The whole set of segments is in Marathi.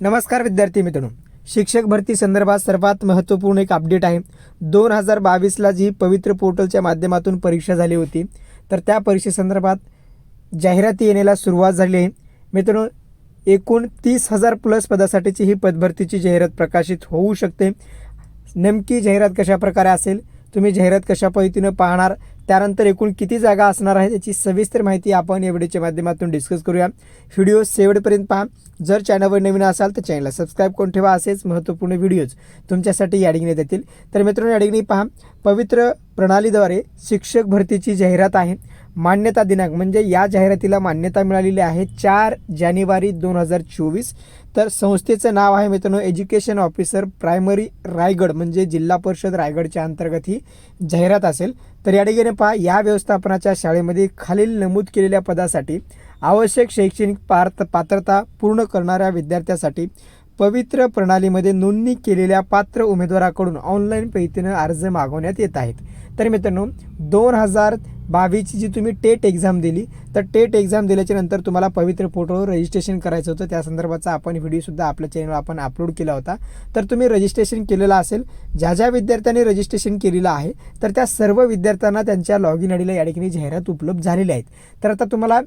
नमस्कार विद्यार्थी मित्रांनो. शिक्षक भरती संदर्भात सर्वात महत्त्वपूर्ण एक अपडेट आहे. दोन हजार बावीसला जी पवित्र पोर्टलच्या माध्यमातून परीक्षा झाली होती तर त्या परीक्षेसंदर्भात जाहिराती येण्याला सुरुवात झाली आहे. मित्रांनो एकूण तीस हजार प्लस पदासाठीची ही पदभरतीची जाहिरात प्रकाशित होऊ शकते. नेमकी जाहिरात कशा प्रकारे असेल तुम्ही जाहिरात कशा पद्धतीनं पाहणार त्यानंतर एकूण किती जागा असणार आहे याची सविस्तर माहिती आपण या व्हिडिओच्या माध्यमातून डिस्कस करूया. व्हिडिओ शेवटपर्यंत पहा. जर चॅनलवर नवीन असाल तर चॅनलला सबस्क्राईब करून ठेवा. असेच महत्त्वपूर्ण व्हिडिओज तुमच्यासाठी याडिंगण्यात येतील तर मित्रांनो याडिंगणी पहा. पवित्र प्रणालीद्वारे शिक्षक भरतीची जाहिरात आहे. मान्यता दिनांक म्हणजे या जाहिरातीला मान्यता मिळालेली आहे चार जानेवारी दोन हजार चोवीस. तर संस्थेचं नाव आहे मित्रांनो एज्युकेशन ऑफिसर प्रायमरी रायगड म्हणजे जिल्हा परिषद रायगडच्या अंतर्गत ही जाहिरात असेल. तर या ठिकाणी पहा या व्यवस्थापनाच्या शाळेमध्ये खालील नमूद केलेल्या पदासाठी आवश्यक शैक्षणिक पार्थ पात्रता पूर्ण करणाऱ्या विद्यार्थ्यासाठी पवित्र प्रणालीमध्ये नोंदणी केलेल्या पात्र उमेदवाराकडून ऑनलाईन पद्धतीनं अर्ज मागवण्यात येत आहेत. तर मित्रांनो दोन हजार बावीसची जी तुम्ही टेट एक्झाम दिली तर टेट एक्झाम दिल्याच्या नंतर तुम्हाला पवित्र पोर्टलवर रजिस्ट्रेशन करायचं होतं. त्या संदर्भाचा आपण व्हिडिओसुद्धा आपल्या चॅनलवर आपण अपलोड केला होता. तर तुम्ही रजिस्ट्रेशन केलेलं असेल ज्या ज्या विद्यार्थ्यांनी रजिस्ट्रेशन केलेलं आहे तर त्या सर्व विद्यार्थ्यांना त्यांच्या लॉगिन आयडीला या ठिकाणी जाहिरात उपलब्ध झालेल्या आहेत. तर आता तुम्हाला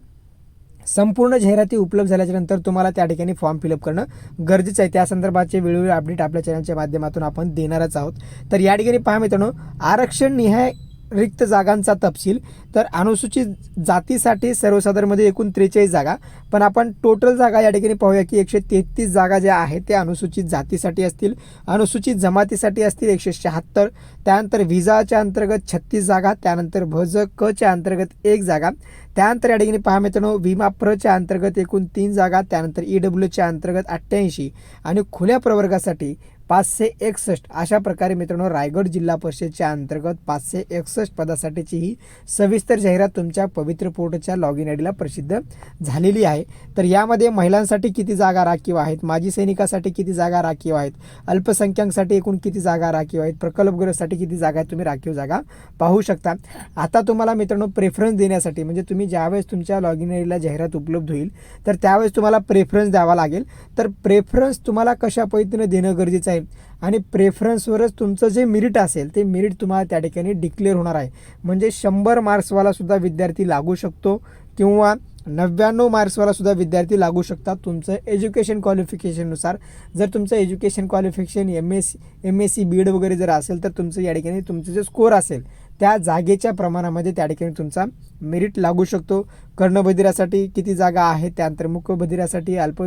संपूर्ण जाहिराती उपलब्ध झाल्याच्यानंतर तुम्हाला त्या ठिकाणी फॉर्म फिलअप करणं गरजेचं आहे. त्या संदर्भाचे वेळोवेळी अपडेट आपल्या चॅनलच्या माध्यमातून आपण देणारच आहोत. तर या ठिकाणी पहा मित्रांनो आरक्षण निहाय रिक्त जागांचा तपशील. तर अनुसूचित जातीसाठी सर्वसाधारणमध्ये एकूण त्रेचाळीस जागा. पण आपण टोटल जागा या ठिकाणी पाहूया की एकशे तेहतीस जागा ज्या आहेत त्या अनुसूचित जातीसाठी असतील. अनुसूचित जमातीसाठी असतील एकशे शहात्तर. त्यानंतर व्हिजाच्या अंतर्गत छत्तीस जागा त्यानंतर भज कच्या अंतर्गत एक जागा. त्यानंतर या ठिकाणी पहा मित्रांनो विमा प्रच्या अंतर्गत एकूण तीन जागा त्यानंतर ई डब्ल्यूच्या अंतर्गत अठ्ठ्याऐंशी. आणि खुल्या प्रवर्गासाठी पाचशे एकसष्ट अशा प्रकारे मित्रांनो रायगड जिल्हा परिषदच्या अंतर्गत पाचशे एकसष्ट पदासाठीची ही सविस्तर जाहिरात तुमच्या पवित्र पोर्टच्या लॉगिन आय डीला प्रसिद्ध झालेली आहे. तर यामध्ये महिलांसाठी किती जागा राखीव आहेत माजी सैनिकासाठी किती जागा राखीव आहेत अल्पसंख्याकांसाठी एकूण किती जागा राखीव आहेत प्रकल्पग्रस्तासाठी किती जागा आहेत तुम्ही राखीव जागा पाहू शकता. आता तुम्हाला मित्रांनो प्रेफरन्स देण्यासाठी म्हणजे तुम्ही ज्यावेळेस तुमच्या लॉगिन आय डीला जाहिरात उपलब्ध होईल तर त्यावेळेस तुम्हाला प्रेफरन्स द्यावा लागेल. तर प्रेफरन्स तुम्हाला कशा पद्धतीनं देणं गरजेचं आहे? आणि प्रेफरन्सवरच तुमचं जे मिरिट असेल ते मिरिट तुम्हाला त्या ठिकाणी डिक्लेअर होणार आहे. म्हणजे शंभर मार्क्सवालासुद्धा विद्यार्थी लागू शकतो किंवा नव्याण्णव मार्क्सवालासुद्धा विद्यार्थी लागू शकतात तुमचं एज्युकेशन क्वालिफिकेशननुसार जर तुमचं education qualification M S M S C B Ed वगैरे जर असेल तर तुमचं या ठिकाणी तुमचं जे स्कोअर असेल त्या जागेच्या प्रमाणामध्ये त्या ठिकाणी तुमचा मेरिट लागू शकतो. कर्णबधिरासाठी किती जागा आहेत त्यानंतर मुकबधिरासाठी अल्प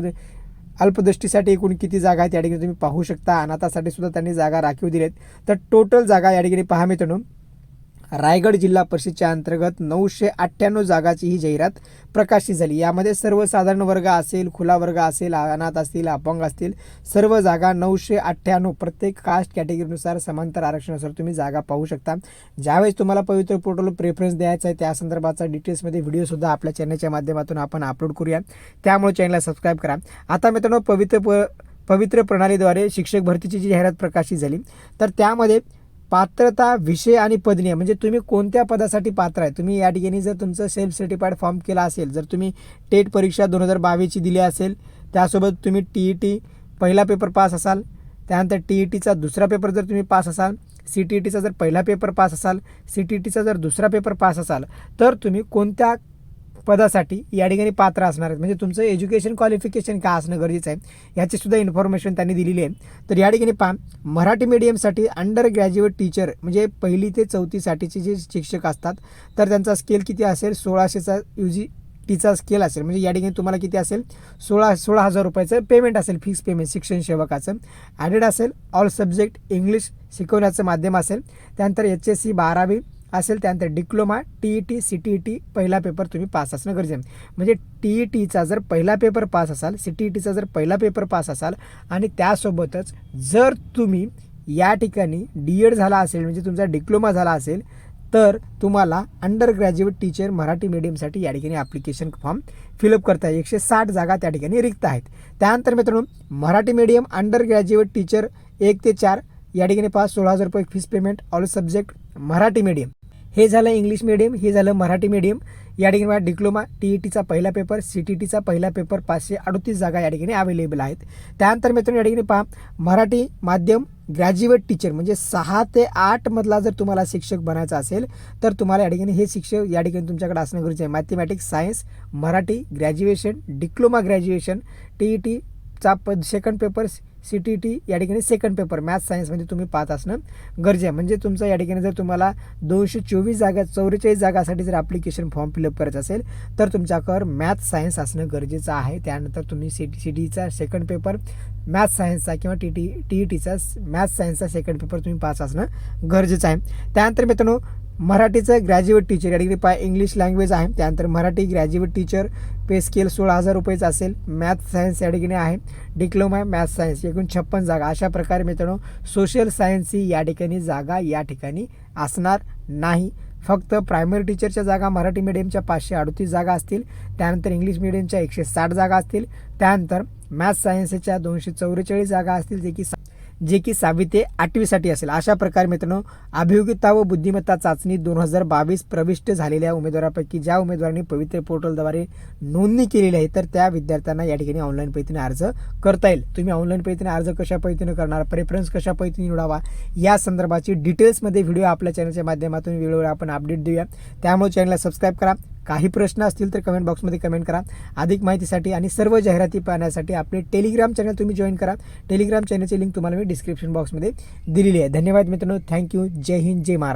अल्पदृष्टीसाठी एकूण किती जागा आहेत या ठिकाणी तुम्ही पाहू शकता. अनाथासाठी सुद्धा त्यांनी जागा राखीव दिल्यात तर टोटल जागा या ठिकाणी पहा मित्रांनो. रायगड जिल्हा परिषदच्या अंतर्गत नऊशे अठ्ठ्याण्णव जागाची ही जाहिरात प्रकाशित झाली. यामध्ये सर्वसाधारण वर्ग असेल खुला वर्ग असेल अनाथ असतील अपंग असतील सर्व जागा नऊशे अठ्ठ्याण्णव. प्रत्येक कास्ट कॅटेगरीनुसार समांतर आरक्षणानुसार तुम्ही जागा पाहू शकता. ज्यावेळेस तुम्हाला पवित्र पोर्टल प्रेफरन्स द्यायचा आहे त्या संदर्भाचा डिटेल्समध्ये व्हिडिओसुद्धा आपल्या चॅनलच्या माध्यमातून आपण अपलोड करूया. त्यामुळे चॅनलला सबस्क्राईब करा. आता मित्रांनो पवित्र प पवित्र प्रणालीद्वारे शिक्षक भरतीची जी जाहिरात प्रकाशित झाली तर त्यामध्ये पात्रता विषय आणि पदनीय म्हणजे तुम्ही कोणत्या पदासाठी पात्र आहे? तुम्ही या ठिकाणी जर तुमचं सेल्फ सर्टिफाईड फॉर्म केला असेल जर तुम्ही टेट परीक्षा दोन हजार बावीसची दिली असेल त्यासोबत तुम्ही टी ई टी पहिला पेपर पास असाल त्यानंतर टी ई टीचा दुसरा पेपर जर तुम्ही पास असाल सी टी ई टीचा जर पहिला पेपर पास असाल सी टी ई टीचा जर दुसरा पेपर पास असाल तर तुम्ही कोणत्या पदासाठी या ठिकाणी पात्र असणार आहेत. म्हणजे तुमचं एज्युकेशन क्वालिफिकेशन काय असणं गरजेचं आहे याची सुद्धा इन्फॉर्मेशन त्यांनी दिलेली आहे. तर या ठिकाणी पहा मराठी मीडियमसाठी अंडर ग्रॅज्युएट टीचर म्हणजे पहिली ते चौथीसाठीचे जे शिक्षक असतात तर त्यांचा स्केल किती असेल? सोळाशेचा यू जी टीचा स्केल असेल. म्हणजे या ठिकाणी तुम्हाला किती असेल? सोळा सोळा हजार रुपयाचं पेमेंट असेल फिक्स पेमेंट शिक्षण सेवकाचं. ॲडेड असेल ऑल सब्जेक्ट इंग्लिश शिकवण्याचं माध्यम असेल. त्यानंतर एच एस सी बारावी असेल त्यानंतर diploma T E T C T E T पहिला पेपर तुम्ही पास असणं गरजेचं आहे. म्हणजे टी ई टीचा जर पहिला पेपर पास असाल सी टी ई टीचा जर पहिला पेपर पास असाल आणि त्यासोबतच जर तुम्ही या ठिकाणी डी एड झाला असेल म्हणजे तुमचा डिप्लोमा झाला असेल तर तुम्हाला अंडर ग्रॅज्युएट टीचर मराठी मीडियमसाठी या ठिकाणी ॲप्लिकेशन फॉर्म फिलअप करता एकशे साठ जागा त्या ठिकाणी रिक्त आहेत. त्यानंतर मित्रांनो Marathi medium under graduate teacher एक ते चार या ठिकाणी पास सोळा हजार रुपये fees payment all subject Marathi medium हे झालं इंग्लिश मिडियम हे झालं मराठी मिडियम या ठिकाणी डिप्लोमा टी ई टीचा पहिला पेपर सी टी टीचा पहिला पेपर पाचशे अडतीस जागा या ठिकाणी अवेलेबल आहेत. त्यानंतर मित्रांनो या ठिकाणी पहा मराठी माध्यम ग्रॅज्युएट टीचर म्हणजे सहा ते आठमधला जर तुम्हाला शिक्षक बनायचा असेल तर तुम्हाला या ठिकाणी हे शिक्षक या ठिकाणी तुमच्याकडे असणं गरजेचं आहे. Mathematics science Marathi graduation diploma graduation T E टीचा प second paper C T T या ठिकाणी सेकंड पेपर मॅथ्स सायन्समध्ये तुम्ही पाहत असणं गरजे आहे. म्हणजे तुमचं या ठिकाणी जर तुम्हाला दोनशे चोवीस जागा चौवेचाळीस जागासाठी जर ॲप्लिकेशन फॉर्म फिलअप करायचं असेल तर तुमच्याकडं मॅथ्स सायन्स असणं गरजेचं आहे. त्यानंतर तुम्ही सी टी सी टीचा सेकंड पेपर मॅथ्स सायन्सचा किंवा टी टी टी ई टीचा मॅथ्स सायन्सचा सेकंड पेपर तुम्ही पास असणं गरजेचं आहे. त्यानंतर मित्रांनो मराठीचं ग्रॅज्युएट टीचर या पाय इंग्लिश लँग्वेज आहे. त्यानंतर Marathi graduate teacher pay scale सोळा हजार रुपयेचं असेल. मॅथ सायन्स या ठिकाणी आहे डिप्लोमा मॅथ सायन्स एकूण छप्पन जागा. अशा प्रकारे मित्रांनो सोशल सायन्स ही या ठिकाणी जागा या ठिकाणी असणार नाही. फक्त प्रायमरी टीचरच्या जागा मराठी मिडियमच्या पाचशे अडतीस जागा असतील. त्यानंतर इंग्लिश मिडियमच्या एकशे साठ जागा असतील. त्यानंतर मॅथ सायन्सच्या दोनशे चौवेचाळीस जागा असतील जे की सा- जे की सहावी ते आठवीसाठी असेल. अशा प्रकारे मित्रांनो अभियोगिता व बुद्धिमत्ता चाचणी दोन हजार बावीस प्रविष्ट झालेल्या उमेदवारापैकी ज्या उमेदवारांनी पवित्र पोर्टलद्वारे नोंदणी केलेली आहे तर त्या विद्यार्थ्यांना या ठिकाणी ऑनलाईन पद्धतीने अर्ज करता येईल. तुम्ही ऑनलाईन पद्धतीने अर्ज कशा पद्धतीने करणार प्रेफरन्स कशा पद्धतीने निवडावा या संदर्भाची डिटेल्समध्ये व्हिडिओ आपल्या चॅनलच्या माध्यमातून वेळोवेळी आपण अपडेट देऊया. त्यामुळे चॅनलला सबस्क्राईब करा. काही प्रश्न असतील तर कमेंट बॉक्समध्ये कमेंट करा. अधिक माहितीसाठी आणि सर्व जाहिराती पाहण्यासाठी आपले टेलिग्राम चॅनल तुम्ही जॉईन करा. टेलिग्राम चॅनलची लिंक तुम्हाला मी डिस्क्रिप्शन बॉक्समध्ये दिलेली आहे. धन्यवाद मित्रांनो. थँक्यू जय हिंद जय महाराज